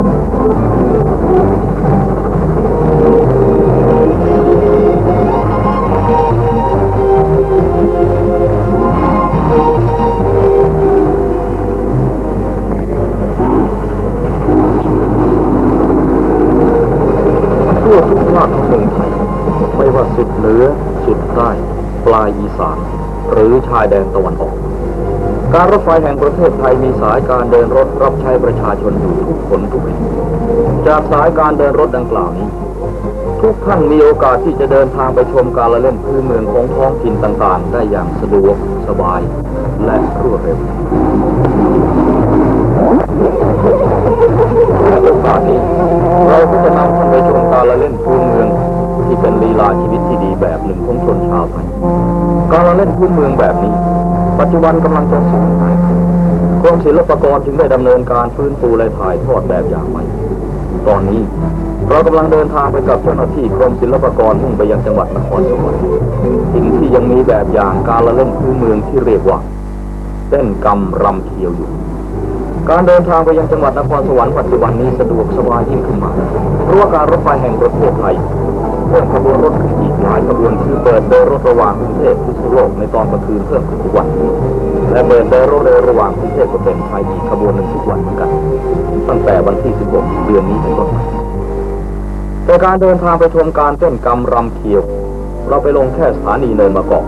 ทั่วทุกภาคของเมืองไทยไม่ว่าสุดเหนือสุดใต้ ปลายอีสาน หรือชายแดนตะวันออก การรถไฟแห่งประเทศไทยมีสายการเดินรถรับใช้ประชาชนอยู่ทุกคนทุกแห่งจากสายการเดินรถดังกล่าวนี้ทุกท่านมีโอกาสที่จะเดินทางไปชมการละเล่นพื้นเมืองของท้องถิ่นต่างๆ ได้อย่างสะดวกสบายและรวดเร็วและโอกาสนี้เราก็จะนำท่านไปชมการละเล่นพื้นเมืองที่เป็นลีลาชีวิตที่ดีแบบหนึ่งของชนชาวไทยการละเล่นพื้นเมืองแบบนี้ ปัจจุบันกำลังจะสูญหายกรมศิลปากรจึงได้ดำเนินการฟื้นฟูและถ่ายทอดแบบอย่างใหม่ ตอนนี้เรากำลังเดินทางไปกับเจ้าหน้าที่กรมศิลปากรมุ่งไปยังจังหวัดนครสวรรค์สิ่งที่ยังมีแบบอย่างการละเล่นพื้นเมืองที่เรียกว่าเต้นกำรำเคียวอยู่ การเดินทางไปยังจังหวัดนครสวรรค์ปัจจุบันนี้สะดวกสบายยิ่งขึ้นมาเพราะว่าการรถไฟแห่งประเทศไทย เพิ่มขบวนรถขึ้นอีกหลายขบวนคือเปิดเดินรถระหว่างกรุงเทพพิษณุโลกในตอนกลางคืนเพิ่มขึ้นทุกวัน และเปิดเดินรถเร็วระหว่างกรุงเทพกับเป็นไทยอีกขบวนหนึ่งทุกวันเหมือนกัน ตั้งแต่วันที่ 16 เดือนนี้เป็นต้นไปแต่การเดินทางไปชมการเต้นกำรำเคียว เราไปลงแค่สถานีเนินมะกอก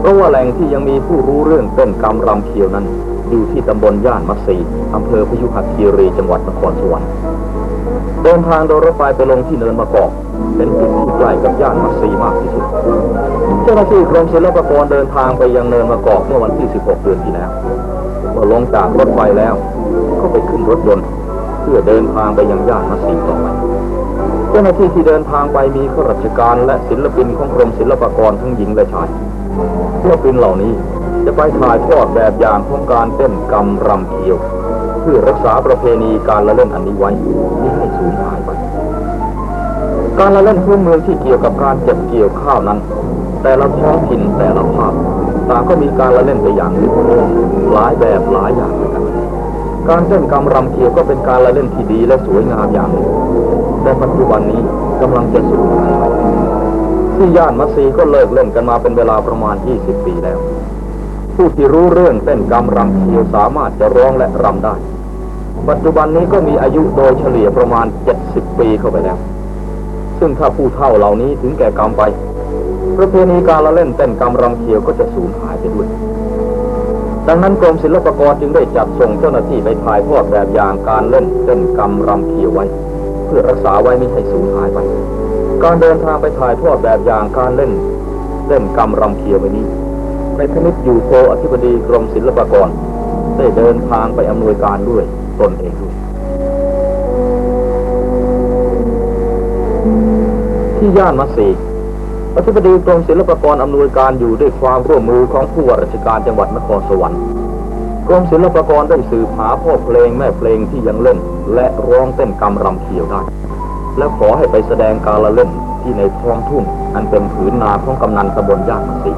เพราะว่าแหล่งที่ยังมีผู้รู้เรื่องเต้นกำรำเคียวนั้น อยู่ที่ตำบลย่านมัตสีอำเภอพยุหคีรีจังหวัดนครสวรรค์ เดินทางโดยรถไฟไปลงที่เนินมะกอก เป็นจุดที่ใกล้กับย่านมัตสีมากที่สุด เจ้าหน้าที่กรมศิลปากรเดินทางไปยังเนินมะกอกเมื่อวันที่ 16 เดือนที่แล้วเมื่อลงจากรถไฟแล้วก็ไปขึ้นรถยนต์ เพื่อเดินทางไปยังย่านมัตสีต่อไปเจ้าหน้าที่ที่เดินทางไปมีข้าราชการและศิลปินของกรมศิลปากรทั้งหญิงและชายศิลปินเหล่านี้จะไปถ่ายทอดแบบอย่างของการเต้นกำรำเคียว เพื่อรักษาประเพณีการละเล่นอันนี้ไว้ไม่ให้สูญหายไป การละเล่นพื้นเมืองที่เกี่ยวกับการเก็บเกี่ยวข้าวนั้น แต่ละท้องถิ่นแต่ละภาคต่างก็มีการละเล่นไปอย่างหนึ่งหลายแบบหลายอย่างเหมือนกันการเต้นกำรำเกี่ยวก็เป็นการละเล่นที่ดีและสวยงามอย่างหนึ่งแต่ปัจจุบันนี้กำลังจะสูญหายไปที่ย่านมัสซีก็เลิกเล่นกันมาเป็นเวลาประมาณ 20 ปีแล้ว ผู้ที่รู้เรื่องเต้นกำรำเคียวสามารถจะร้องและรำได้ ปัจจุบันนี้ก็มีอายุโดยเฉลี่ยประมาณ 70 ปีเข้าไปแล้ว ซึ่งถ้าผู้เฒ่าเหล่านี้ถึงแก่กรรมไป ประเพณีการละเล่นเต้นกำรมรำเคียวก็จะสูญหายไปด้วย ดังนั้นกรมศิลปากรจึงได้จัดส่งเจ้าหน้าที่ไปถ่ายทอดแบบอย่างการเล่นเต้นกำรมรำเคียวไว้ เพื่อรักษาไว้ไม่ให้สูญหายไป การเดินทางไปถ่ายทอดแบบอย่างการเล่นเล่นกำรมรำเคียวไว้นี้ในพนิษอยู่โทอธิบดีกรมศิลปากรได้เดินทางไปอำนวยการด้วย ตนเองด้วยที่ย่านมัสสีอธิบดีกรมศิลปากรอำนวยการอยู่ด้วยความร่วมมือของผู้ว่าราชการจังหวัดนครสวรรค์กรมศิลปากรได้สืบหาพ่อเพลงแม่เพลงที่ยังเล่น และร้องเต้นกำรำเขียวได้ และขอให้ไปแสดงการละเล่นที่ในท้องทุ่ง อันเป็นผืนนาของกำนันตำบลย่านมัสสี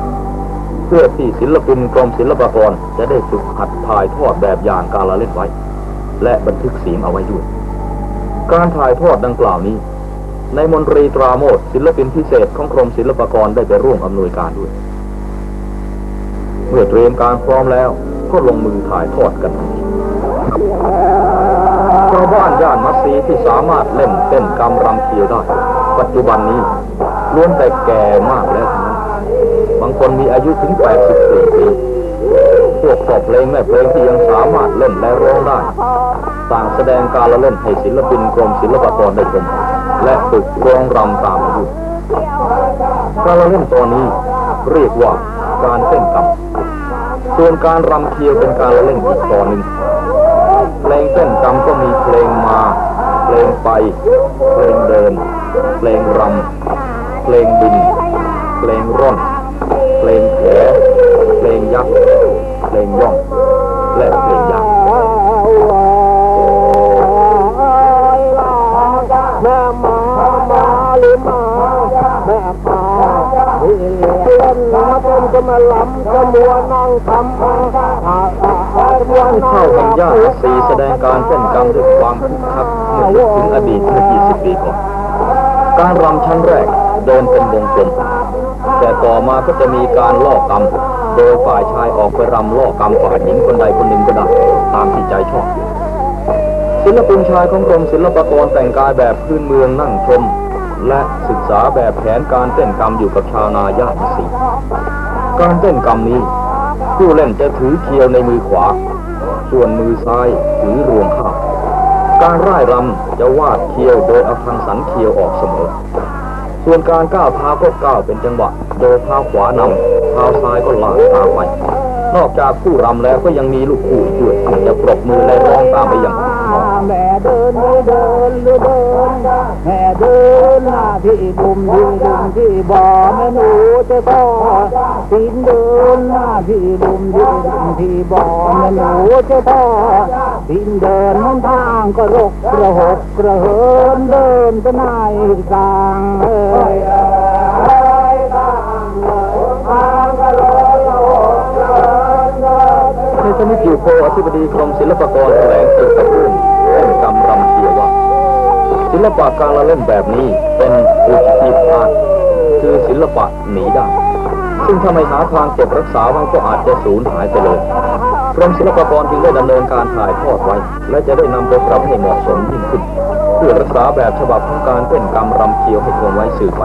เพื่อที่ศิลปินกรมศิลปากรจะได้ฝึกหัดถ่ายทอดแบบอย่างการละเล่นไว้ และบันทึกเสียงเอาไว้ด้วย การถ่ายทอดดังกล่าวนี้ ในมนตรีตราโมดศิลปินพิเศษของกรมศิลปากรได้ไปร่วมอำนวยการด้วย เมื่อเตรียมการพร้อมแล้วก็ลงมือถ่ายทอดกันทันทีชาวบ้านย่านมัสซีที่สามารถเล่นเต้นกำรำเคียวได้ ปัจจุบันนี้ล้วนแต่แก่มากแล้วทั้งนั้นบางคนมีอายุถึง 84 ปี พวกขอบเพลงแม่เพลงที่ยังสามารถเล่นและร้องได้ ต่างแสดงการละเล่นให้ศิลปินกรมศิลปากรได้ชมและฝึกร้องรำตามไปด้วยการละเล่นตัวนี้เรียกว่าการเต้นกำส่วนการรำเคียวเป็นการละเล่นอีกตอนหนึ่งเพลงเต้นกำก็มีเพลงมา เพลงไป เพลงเดิน เพลงรำ เพลงบิน เพลงร่อน เพลงแขเพลง ยักษ์เพลงย่อง และเพลงยาวแม่มามาลิมาแม่มาเล่นนะเป็นก็มาลำจะมัวนั่งทำอาอาอาผู้เฒ่าแห่งย่านมัสซีแสดงการเต้นกรรมด้วยความคึกคักเมื่อนึกถึงอดีตเมื่อ20ปีก่อนการรำชั้นแรกเดินเป็นวงกลมแต่ต่อมาก็จะมีการล่อกรรม โดยฝ่ายชายออกไปรำล่อกรรมฝ่ายหญิงคนใดคนหนึ่งก็ได้ตามที่ใจชอบ ศิลปินชายของกรมศิลปากรแต่งกายแบบพื้นเมืองนั่งชม และศึกษาแบบแผนการเต้นกรรมอยู่กับชาวนาย่านมัสซีการเต้นกรรมนี้ ผู้เล่นจะถือเคียวในมือขวา ส่วนมือซ้ายถือรวงข้าวการร่ายรำจะวาดเคียวโดยเอาทางสันเคียวออกเสมอ ส่วนการก้าวเท้าก็ก้าวเป็นจังหวะ โดยเท้าขวานำ ท้าซ้ายก็ลากตามไป นอกจากผู้รำแล้วก็ยังมีลูกคู่อีกด้วยจะปรบมือและร้องตามไปอย่างแม่เดินไม่เดินเดินแม่เดินหน้าที่ดุมที่ดุมที่บ่อแม่หนูจะต่อสินเดินหน้าที่ดุมที่ดุมที่บ่อแม่หนูจะต่อสินเดินมันทางก็รกกระหกกระเหินเดินก็นายสร้างเอ้ย ทางก็รกกระหกกระเหินเดินในสมิวโพอธิบดีกรมศิลปากรแถลงเกี่ยวกับเรื่องเต้นกรรมรำเคียว่า ศิลปะการละเล่นแบบนี้เป็นอุทิศพาร์คือศิลปะหนีได้ ซึ่งถ้าไม่หาทางเก็บรักษาไว้ก็อาจจะสูญหายไปเลยกรมศิลปากรจึงได้ดำเนินการถ่ายทอดไว้ และจะได้นำไปปรับให้เหมาะสมยิ่งขึ้นเพื่อรักษาแบบฉบับของการเต้นกรรมรำเคียวให้คงไว้สืบไป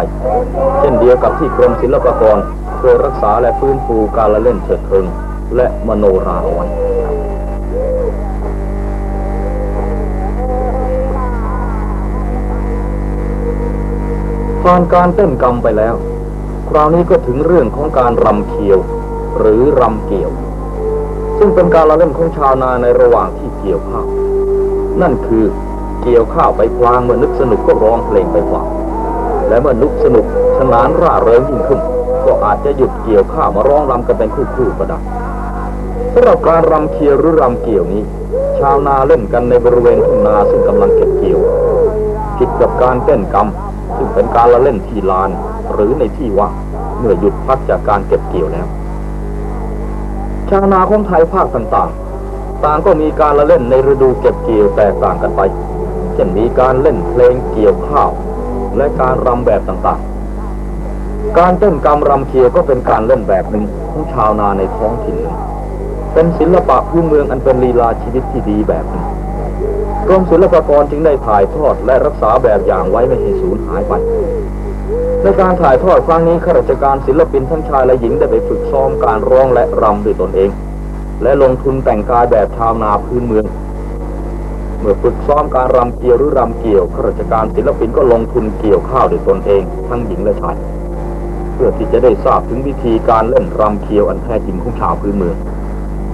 เช่นเดียวกับที่กรมศิลปากร เคยรักษาและฟื้นฟูการละเล่นเถิดเทิงและมโนราเอาไว้ผ่านการเต้นกรรมไปแล้ว คราวนี้ก็ถึงเรื่องของการรำเคียว หรือรำเกี่ยว ซึ่งเป็นการละเล่นของชาวนาในระหว่างที่เกี่ยวข้าว นั่นคือเกี่ยวข้าวไปพลางเมื่อนึกสนุกก็ร้องเพลงไปพลางและเมื่อนึกสนุกสนานร่าเริงยิ่งขึ้น ก็อาจจะหยุดเกี่ยวข้ามาร้องรำกันเป็นคู่ๆก็ได้สำหรับการรำเคียวหรือรำเกี่ยวนี้ ชาวนาเล่นกันในบริเวณทุ่งนาซึ่งกำลังเก็บเกี่ยว ผิดกับการเต้นกรรมซึ่งเป็นการละเล่นที่ลานหรือในที่ว่างเมื่อหยุดพักจากการเก็บเกี่ยวแล้ว ชาวนาของไทยภาคต่างๆ ต่างก็มีการละเล่นในฤดูเก็บเกี่ยวแตกต่างกันไป เช่นมีการเล่นเพลงเกี่ยวข้าว และการรำแบบต่างๆ การเต้นกรรมรำเคียวก็เป็นการเล่นแบบหนึ่งของชาวนาในท้องถิ่น เป็นศิลปะพื้นเมืองอันเป็นลีลาชีวิตที่ดีแบบหนึ่งกรมศิลปากรจึงได้ถ่ายทอดและรักษาแบบอย่างไว้ไม่ให้สูญหายไปในการถ่ายทอดครั้งนี้ข้าราชการศิลปินทั้งชายและหญิงได้ไปฝึกซ้อมการร้องและรำด้วยตนเอง และลงทุนแต่งกายแบบชาวนาพื้นเมือง เมื่อฝึกซ้อมการรำเกี่ยวหรือรำเกี่ยวข้าราชการศิลปินก็ลงทุนเกี่ยวข้าวด้วยตนเอง ทั้งหญิงและชาย พื่อที่จะได้ทราบถึงวิธีการเล่นรำเคียวอันแท้จริงของชาวพื้นเมือง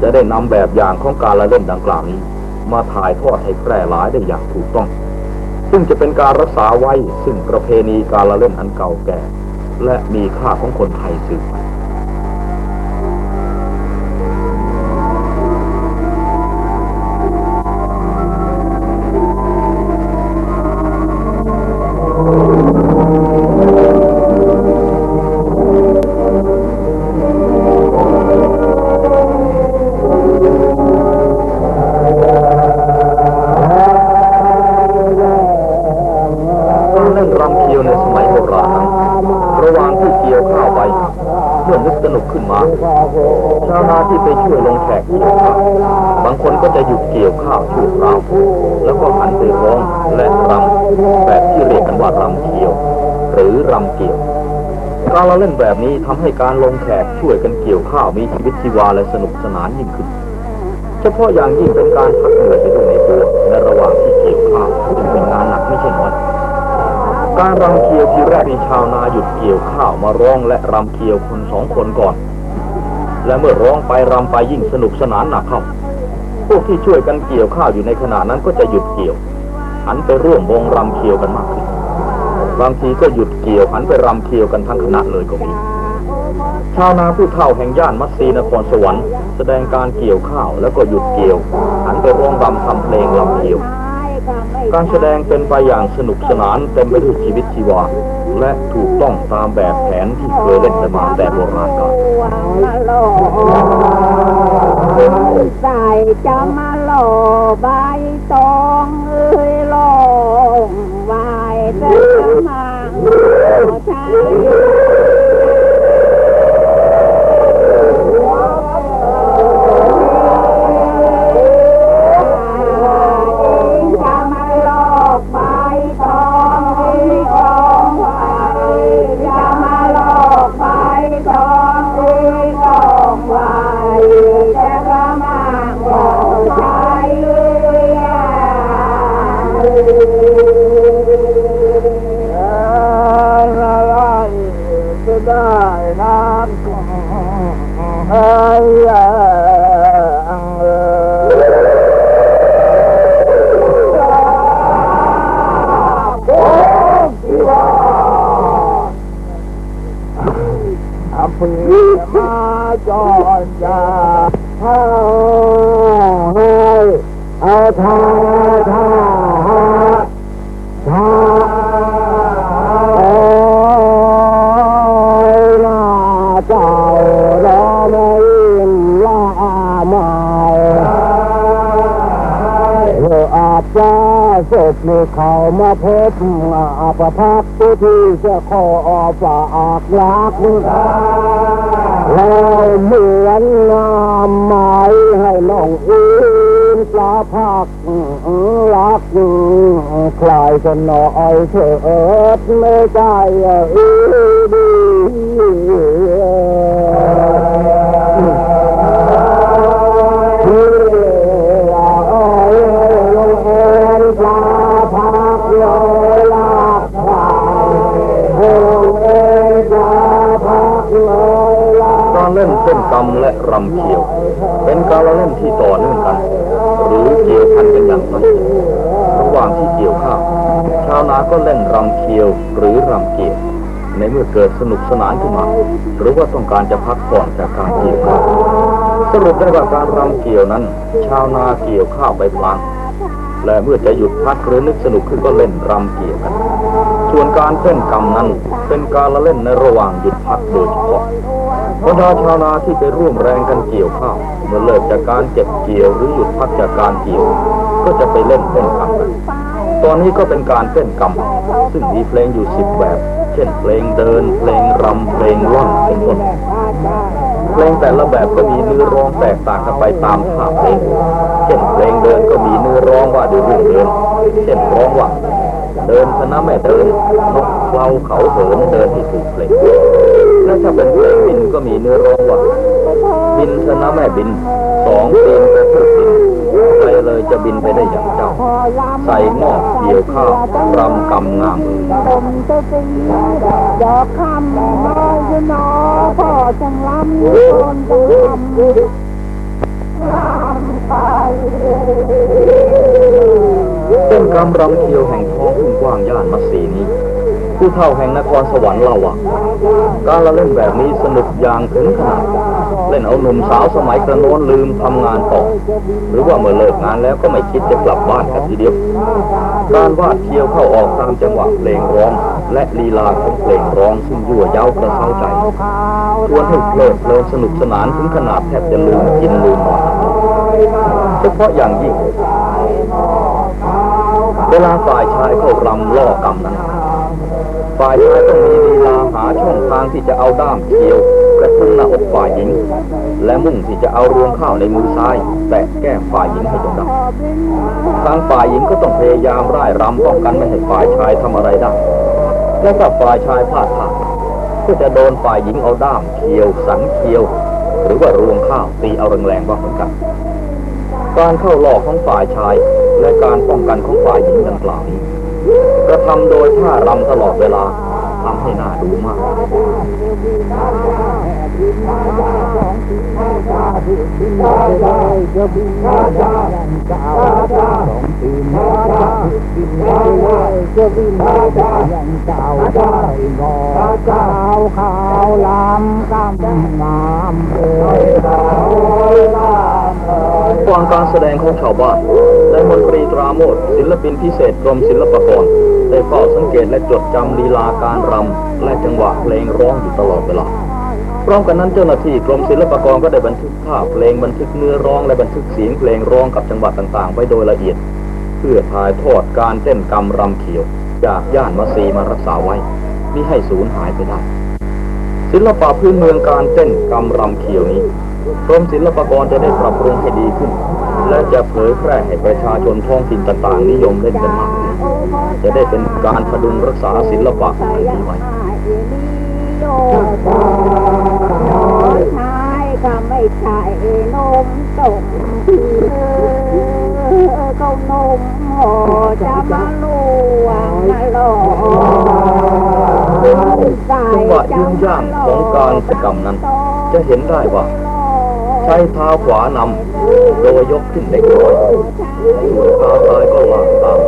จะได้นำแบบอย่างของการละเล่นดังกล่าวนี้ มาถ่ายทอดให้แพร่หลายได้อย่างถูกต้อง ซึ่งจะเป็นการรักษาไว้ซึ่งประเพณีการละเล่นอันเก่าแก่ และมีค่าของคนไทยสืบไป ชาวนาที่ไปช่วยลงแขกเกี่ยวข้าวบางคนก็จะหยุดเกี่ยวข้าวชั่วคราวแล้วก็หันไปร้องและรำแบบที่เรียกกันว่ารำเคียว หรือรำเกี่ยวการละเล่นแบบนี้ทำให้การลงแขกช่วยกันเกี่ยวข้าวมีชีวิตชีวาและสนุกสนานยิ่งขึ้น เฉพาะอย่างยิ่งเป็นการพักเหนื่อยไปด้วยในตัวในระหว่างที่เกี่ยวข้าวจึงเป็นงานหนักไม่ใช่น้อยการรำเคียวทีแรกมีชาวนาหยุดเกี่ยวข้าวมาร้องและรำเคียวคนสองคนก่อน และเมื่อร้องไปรำไปยิ่งสนุกสนานหนักเข้า พวกที่ช่วยกันเกี่ยวข้าวอยู่ในขณะนั้นก็จะหยุดเกี่ยว หันไปร่วมวงรำเคียวกันมากขึ้น บางทีก็หยุดเกี่ยวหันไปรำเคียวกันทั้งคณะเลยก็มีชาวนาผู้เฒ่าแห่งย่านมัตซีนครสวรรค์แสดงการเกี่ยวข้าวแล้วก็หยุดเกี่ยว หันไปร้องรำทำเพลงรำเคียว การแสดงเป็นไปอย่างสนุกสนานเต็มไปด้วยชีวิตชีวา และถูกต้องตามแบบแผนที่เคยเล่นกันมาแต่โบราณกาลใส่จะมาหล่อใบตองเอ้ยลงไว้แต่มาใช้ จอนจาเอาให้เอาทาทาทาโอ้ยลาเจ้า ศพในเขามาพบอาประพักผู้ที่จะขอฝากรักแล้วเหมือนงามไม้ให้น้องอินปลาพักรักคลายกันหน่อยเถิดไม่ได้อีดี เล่นเส้นกรรมและรำเคียว เป็นการละเล่นที่ต่อเนื่องกัน หรือเกี่ยวพันกันอย่างสนิทระหว่างที่เกี่ยวข้าวชาวนาก็เล่นรำเคียวหรือรำเกียวในเมื่อเกิดสนุกสนานขึ้นมา หรือว่าต้องการจะพักผ่อนจากการเกี่ยวข้าวสรุปได้ว่าการรำเกี่ยวนั้น ชาวนาเกี่ยวข้าวไปพลางและเมื่อจะหยุดพักหรือนึกสนุกขึ้นก็เล่นรำเกี่ยวกัน ส่วนการเต้นกรรมนั้นเป็นการละเล่นในระหว่างหยุดพักโดยเฉพาะ บรรดาชาวนาที่ไปร่วมแรงกันเกี่ยวข้าวเมื่อเลิกจากการเก็บเกี่ยวหรือหยุดพักจากการเกี่ยว ก็จะไปเล่นเต้นกรรมกันตอนนี้ก็เป็นการเต้นกรรมซึ่งมีเพลงอยู่สิบแบบ เช่นเพลงเดิน เพลงรำเพลงร่อนเป็นต้นเพลงแต่ละแบบก็มีเนื้อร้องแตกต่างกันไปตามท่าเพลง เช่นเพลงเดินก็มีเนื้อร้องว่าด้วยเรื่องเดิน เช่นร้องว่าเดินคณะแม่เดินนกเคลาเขาเหินเดินให้ถูกเพลง และถ้าเป็นเพลงบินก็มีเนื้อร้องว่า บินคณะแม่บิน สองตีนกระพือบินใครเลยจะบินไปได้อย่างเจ้า ใส่หม้อเกี่ยวข้าวรำกำงามเอ่ยผมจะตีดอกคำน้อยนอพ่อจังลำคนจังลำลำไปเส้นกำรำเคียวแห่งท้องทุ่งกว้างย่านมัสสีนี้ ผู้เฒ่าแห่งนครสวรรค์เล่าว่าการละเล่นแบบนี้สนุกอย่างถึงขนาด เล่นเอาหนุ่มสาวสมัยกระโน้นลืมทำงานต่อ หรือว่าเมื่อเลิกงานแล้วก็ไม่คิดจะกลับบ้านกันทีเดียว การวาดเคียวเข้าออกตามจังหวะเพลงร้อง และลีลาของเพลงร้องซึ่งยั่วเย้ากระเซ้าใจชวนให้เพลิดเพลินสนุกสนานถึงขนาดแทบจะลืมกินลืมนอนเฉพาะอย่างยิ่ง เวลาฝ่ายชายเข้ารำล่อกรรมนั้น ฝ่ายชายต้องมีลีลาหาช่องทางที่จะเอาด้ามเคียวกระทุ้งหน้าอกฝ่ายหญิง และมุ่งที่จะเอารวงข้าวในมือซ้าย แตะแก้มฝ่ายหญิงให้จงได้ทางฝ่ายหญิงก็ต้องพยายามร่ายรำป้องกันไม่ให้ฝ่ายชายทำอะไรได้และถ้าฝ่ายชายพลาดท่าก็จะโดนฝ่ายหญิงเอาด้ามเคียว สันเคียว หรือว่ารวงข้าวตีเอาแรงๆบ้าเหมือนกันการเข้าหลอกของฝ่ายชายและการป้องกันของฝ่ายหญิงดังกล่าวนี้ กระทำโดยท่ารำตลอดเวลา ทำให้น่าดูมากจะบินมาได้เจ้าสองปีมาได้บินมาได้จะบินมาได้ยังเจ้าได้งอเจ้าขาวลำกำงามเอ้ยขาวลำเอ้ยฟังการแสดงของชาวบ้านและมนตรีตราโมดศิลปินพิเศษกรมศิลปากรได้เฝ้าสังเกตและจดจำลีลาการรำและจังหวะเพลงร้องอยู่ตลอดเวลาพร้อมกันนั้นเจ้าหน้าที่กรมศิลปากรก็ได้บันทึกภาพเพลงบันทึกเนื้อร้องและบันทึกเสียงเพลงร้องกับจังหวัดต่างๆ ไว้โดยละเอียด เพื่อถ่ายทอดการเต้นกรรมรำเขียว จากย่านมัสีมารักษาไว้มิให้สูญหายไปได้ ศิลปะพื้นเมืองการเต้นกรรมรำเขียวนี้กรมศิลปากรจะได้ปรับปรุงให้ดีขึ้น และจะเผยแพร่ให้ประชาชนท้องถิ่นต่างๆ นิยมเล่นกันมากขึ้น จะได้เป็นการพดุงรักษาศิลปะอันนี้ไว้ชายก็ไม่ใช่นมต้มก็นมห่อจะมาลวงมาหลอกจังหวะยุ่งยากของการกรรมนั้น จะเห็นได้ว่าใช้เท้าขวานำโดยยกขึ้นเด็กน้อยส่วนเท้าซ้ายก็ลากตาม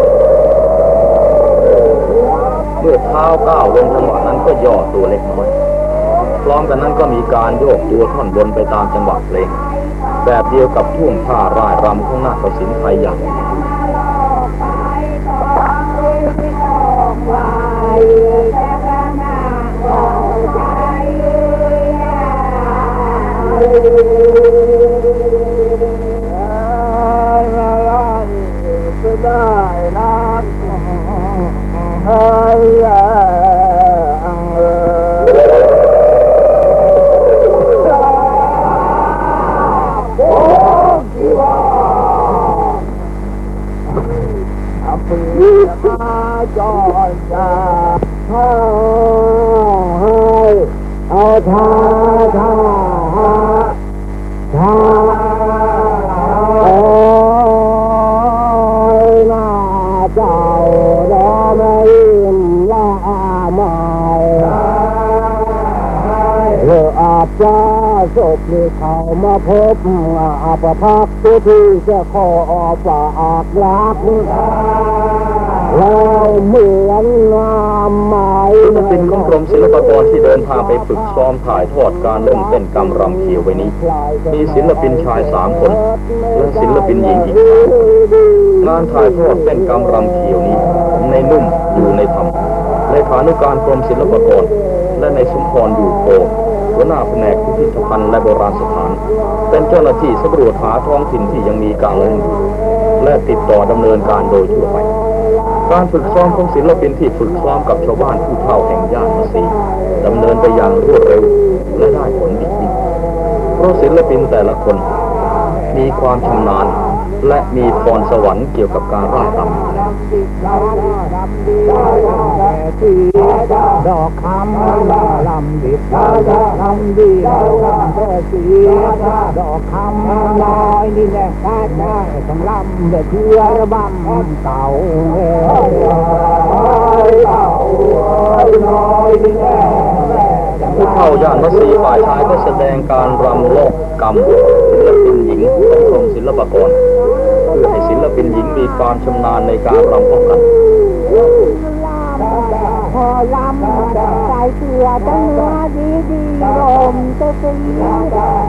ไปเมื่อเท้าก้าวลงจังหวะนั้นก็ย่อตัวเล็กน้อยพร้อมกันนั้นก็มีการโยกตัวท่อนบนไปตามจังหวะเพลง แบบเดียวกับท่วงท่าร่ายรำของนาฏศิลป์ไทยอย่างได้นะ มาจอนจะให้เอาท่าท่า ศพที่เขามาพบอาประพักผู้ที่จะขอออกฝากรักแล้วเหมือนงามไม้ศิลปินของกรมศิลปากรที่เดินทางไปฝึกซ้อมถ่ายทอดการเล่นเต้นกรรมรำเขียวไว้นี้ มีศิลปินชายสามคน และศิลปินหญิงอีกสามคนงานถ่ายทอดเต้นกรรมรำเขียวนี้ ในนุ่มอยู่ในธรรมเลขานุการกรมศิลปากรและในสมพรอยู่โพ หัวหน้าแผนกพิพิธภัณฑ์และโบราณสถาน เป็นเจ้าหน้าที่สำรวจหาท้องถิ่นที่ยังมีการเล่นอยู่และติดต่อดำเนินการโดยทั่วไป การฝึกซ้อมของศิลปินที่ฝึกซ้อมกับชาวบ้านผู้เฒ่าแห่งย่านมัสีดำเนินไปอย่างรวดเร็วและได้ผลดีเพราะศิลปินแต่ละคน มีความชำนาญและมีพรสวรรค์เกี่ยวกับการร่ายรำ อยู่แล้วดอกคำลำดิบลำดีลำแต่สีดอกคำน้อยนี่แหละได้ต้องลำเดือดเชื่อระบำเต่าเต่าน้อยนี่แหละผู้เฒ่าย่านมัสีฝ่ายชายก็แสดงการรำโลกกรรมศิลปินหญิงของกรมศิลปากร พื่อให้ศิลปินหญิงมีความชำนาญในการรำป้องกันพอลำใส่เสื้อจะเนื้อดีดีลมจะสี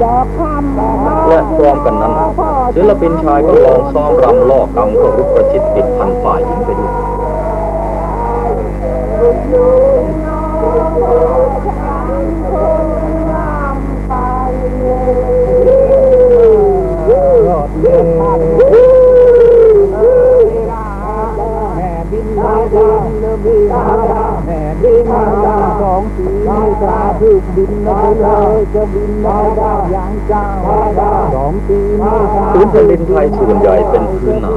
ดอกคำและพร้อมกันนั้น ศิลปินชายก็ลองซ้อมรำลอกกรรมก็รุกประชิดติดพันฝ่ายหญิงไปด้วยรถเดิน ดาสองสีตาพึกบินมาเลยจะบินมาดาอย่างเจ้าสองสีมาดาพื้นแผ่นดินไทยส่วนใหญ่เป็นพื้นนา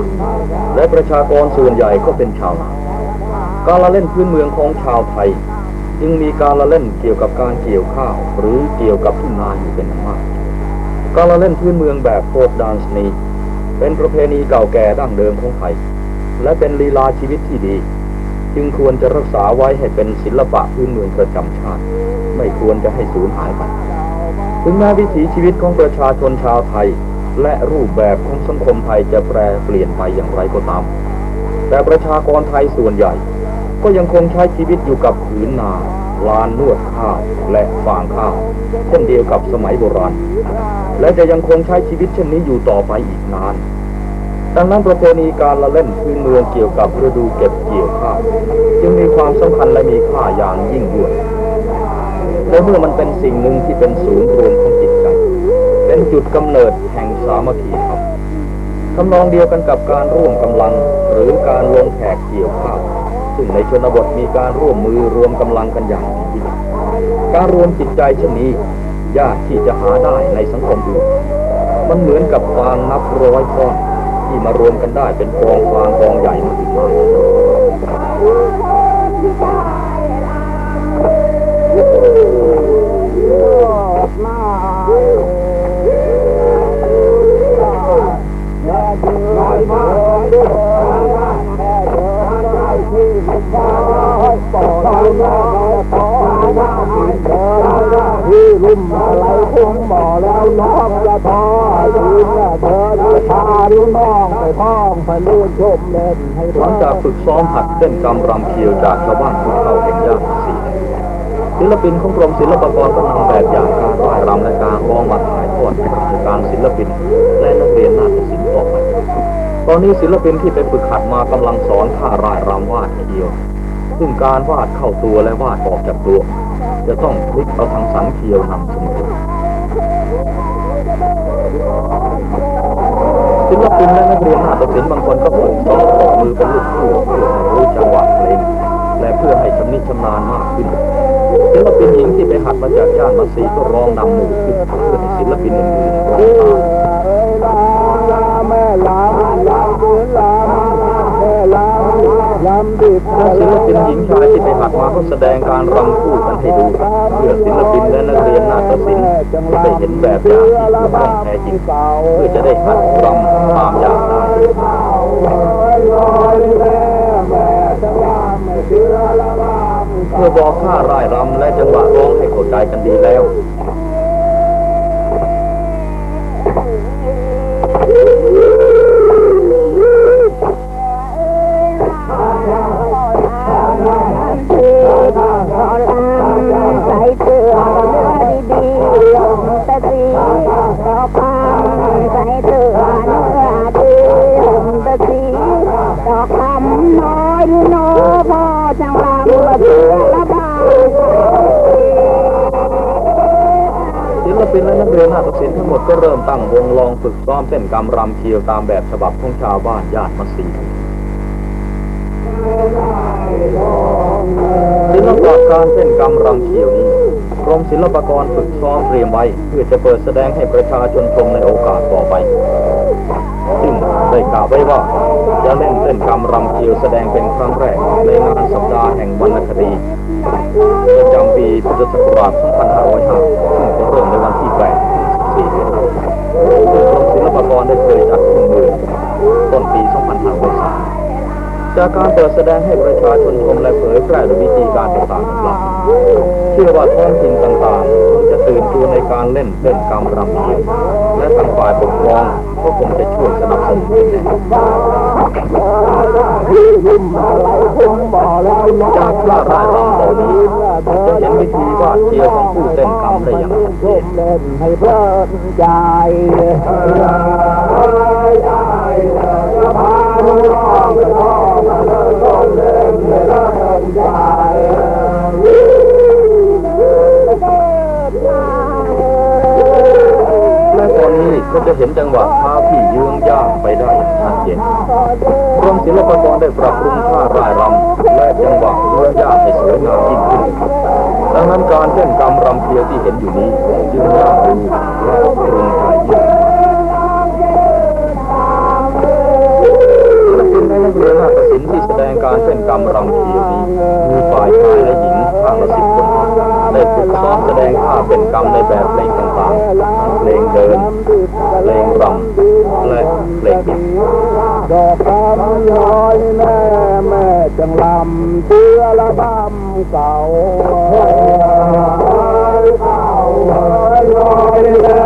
และประชากรส่วนใหญ่ก็เป็นชาวนาการละเล่นพื้นเมืองของชาวไทย จึงมีการละเล่นเกี่ยวกับการเกี่ยวข้าว หรือเกี่ยวกับทุ่งนาอยู่เป็นอันมากการละเล่นพื้นเมืองแบบโฟกดานส์นี้เป็นประเพณีเก่าแก่ดั้งเดิมของไทย และเป็นลีลาชีวิตที่ดี จึงควรจะรักษาไว้ให้เป็นศิลปะพื้นเมืองประจำชาติ ไม่ควรจะให้สูญหายไปถึงแม้วิถีชีวิตของประชาชนชาวไทย และรูปแบบของสังคมไทยจะแปรเปลี่ยนไปอย่างไรก็ตาม แต่ประชากรไทยส่วนใหญ่ ก็ยังคงใช้ชีวิตอยู่กับผืนนาลานนวดข้าวและฟางข้าวเช่นเดียวกับสมัยโบราณ และจะยังคงใช้ชีวิตเช่นนี้อยู่ต่อไปอีกนาน ดังนั้นประเพณีการละเล่นพื้นเมืองเกี่ยวกับฤดูเก็บเกี่ยวข้าวจึงมีความสำคัญและมีค่าอย่างยิ่งดในเพราะเมื่อมันเป็นสิ่งหนึ่งที่เป็นศูนย์รวมของจิตใจ เป็นจุดกำเนิดแห่งสามัคคีธรรมทำนองเดียวกันกับการร่วมกำลังหรือการลงแขกเกี่ยวข้าวซึ่งในชนบทมีการร่วมมือรวมกำลังกันอย่างดีการรวมจิตใจเช่นนี้ยากที่จะหาได้ในสังคมอื่นมันเหมือนกับฟางนับร้อยก้อน ที่มารวมกันได้เป็นกองฟางกองใหญ่มากมายลอยมาเดินแม่เดิน ที่บุญบายปอดเราได้ขอได้เดินที่ลุ่มอะไรคงบ่แล้วน้องจะทอยืนเดินพาลูกน้องไปท้องพลื่นชมเล่นให้หลังจากฝึกซ้อมหัดเต้นกำรำเคียวจากชาวบ้านภูเขาแห่งย่านสีศิลปินของกรมศิลปากรก็นำแบบอย่างการร่ายรำและการร้องมาถ่ายทอดให้กับการศิลปินและนักเรียนนาฏศิลป์ ตอนนี้ศิลปินที่ไปฝึกหัดมากำลังสอนท่าร่ายรำวาดเคียว ซึ่งการวาดเข้าตัวและวาดออกจากตัว จะต้องพลิกเอาทางสันเคียวนำเสมอศิลปินและนักเรียนหน้าฏศิลป์บางคนก็ฝึกซ้อมออกมือเป็นลูกคู่เพื่อให้รู้จังหวะเพลงและเพื่อให้ชำนิชำนาญมากขึ้นศิลปินหญิงที่ไปหัดมาจากย่านมัสซีก็ร้องนำหมู่ขึ้นเพื่อให้ศิลปินอื่นๆร้องตาม เอ้าลาแม่ลาลาเดินลาแม่ลาลำดิบศิลปินหญิงชายที่ไปหัดมาก็แสดงการรำคู่กันให้ดูเพื่อศิลปินและนักเรียนนาฏศิลป์ได้เห็นแบบอย่างที่ถูกต้องแท้จริงเพื่อจะได้หัดรำตามอย่างได้เมื่อบอกท่าร่ายรำและจังหวะร้องให้เข้าใจกันดีแล้ว ศิลปินและนักเรียนนาฏศิลป์ทั้งหมดก็เริ่มตั้งวงลองฝึกซ้อมเต้นกำรำเคียวตามแบบฉบับของชาวบ้านญาติมัสีศิลปะการเต้นกำรำเคียวนี้กรมศิลปากรฝึกซ้อมเตรียมไว้ เพื่อจะเปิดแสดงให้ประชาชนชมในโอกาสต่อไปซึ่งได้กล่าวไว้ว่าจะเล่นเต้นกำรำเคียวแสดงเป็นครั้งแรกในงานสัปดาห์แห่งวรรณคดี ประจำปีพุทธศักราช2505ซึ่งจะเริ่มในวันที่8 4เดือนซึ่งกรมศิลปากรได้เคยจัดขึ้นเมื่อต้นปี 2503จากการเปิดแสดงให้ประชาชนชมและเผยแพร่โดยวิธีการต่างๆ เชื่อว่าท้องถิ่นต่างๆคงจะตื่นตัวในการเล่นเล่นกรรมรำเกียรและทางฝ่ายปกครองก็คงจะช่วยสนับสนุนแน่จากท่าร่ายรำเหล่านี้จะเห็นวิธีว่าเคียวของผู้เต้นกรรมได้อย่างชัดเจนเล่นให้เพลินใจใจและ ก็จะเห็นจังหวะท้าที่ยืงย่างไปได้อย่างชัดเจนกรมศิลปากรได้ปรับปรุงท่าร่ายรำและจังหวะเยื้องย่างให้สวยงามยิ่งขึ้นดังนั้นการเต้นกรรมรำเพียวที่เห็นอยู่นี้จึงน่าดูและตรึงใจยิ่งศิลปินนักเรียนนาฏศิลป์ที่แสดงการเต้นกรรมรำ ได้ฝึกซ้อมแสดงท่าเป็นกรรมในแบบเพลงต่างๆ เพลงเดิน เพลงรำและเพลงบิดดอกคำย้อยแม่แม่จังลำเชื่อละบำเก่าเก่าย้อยแม่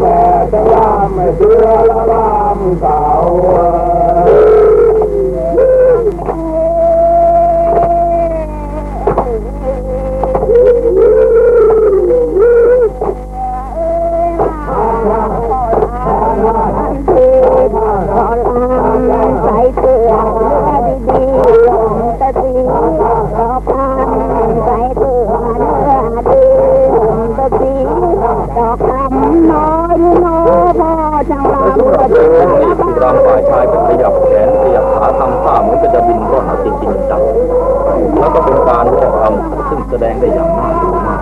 แม่จังลำเชื่อละบำเก่าายก็ขยับแขนขยับขาทำท่าเหมือนกับจะบินร่อนเอาจริงๆจังแล้วก็เป็นการล่อรำซึ่งแสดงได้อย่างน่าดูมาก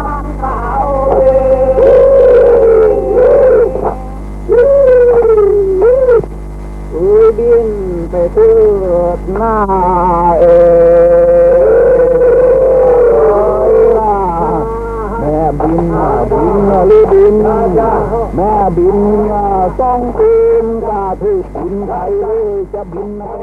บินไปเถิดหน้าเอ๋ยล่ะแม่บินน่ะบินหรือบินแม่บินสองคืนกาถือบินไทยเลยจะบินไปได้อยัง เจ้า